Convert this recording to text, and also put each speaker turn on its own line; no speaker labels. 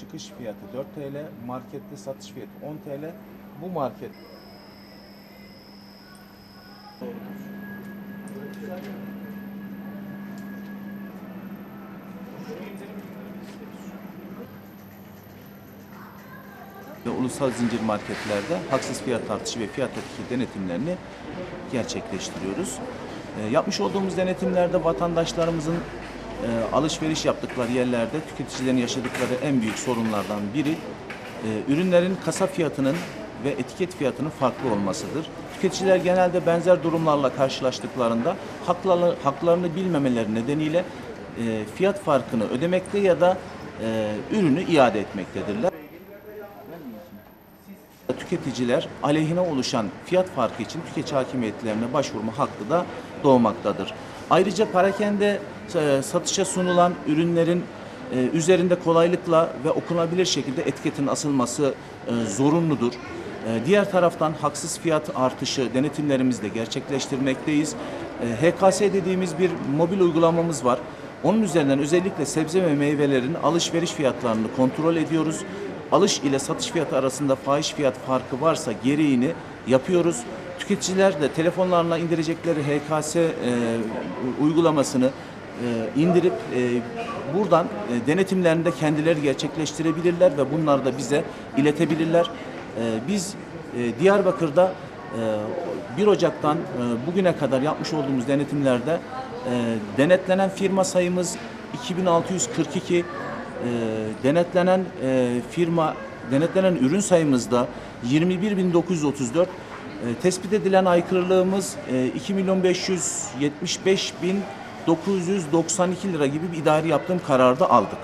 çıkış fiyatı 4 TL, markette satış fiyatı 10 TL. Bu market ve ulusal zincir marketlerde haksız fiyat artışı ve fiyat etkili denetimlerini gerçekleştiriyoruz. E, yapmış olduğumuz denetimlerde vatandaşlarımızın e, alışveriş yaptıkları yerlerde tüketicilerin yaşadıkları en büyük sorunlardan biri e, ürünlerin kasa fiyatının ve etiket fiyatının farklı olmasıdır. Tüketiciler genelde benzer durumlarla karşılaştıklarında haklarını, haklarını bilmemeleri nedeniyle e, fiyat farkını ödemekte ya da e, ürünü iade etmektedirler. Tüketiciler aleyhine oluşan fiyat farkı için tüketici hakimiyetlerine başvurma hakkı da doğmaktadır. Ayrıca parakende e, satışa sunulan ürünlerin e, üzerinde kolaylıkla ve okunabilir şekilde etiketin asılması e, zorunludur. Diğer taraftan haksız fiyat artışı denetimlerimizi de gerçekleştirmekteyiz. HKS dediğimiz bir mobil uygulamamız var. Onun üzerinden özellikle sebze ve meyvelerin alışveriş fiyatlarını kontrol ediyoruz. Alış ile satış fiyatı arasında fahiş fiyat farkı varsa gereğini yapıyoruz. Tüketiciler de telefonlarına indirecekleri HKS e, uygulamasını e, indirip e, buradan e, denetimlerini de kendileri gerçekleştirebilirler ve bunları da bize iletebilirler. E, biz e, Diyarbakır'da e, 1 Ocak'tan e, bugüne kadar yapmış olduğumuz denetimlerde e, denetlenen firma sayımız 2642, e, denetlenen e, firma denetlenen ürün sayımızda 21934 e, tespit edilen aykırılığımız e, 2 milyon 575 bin 992 lira gibi bir idari yaptığım kararda aldık.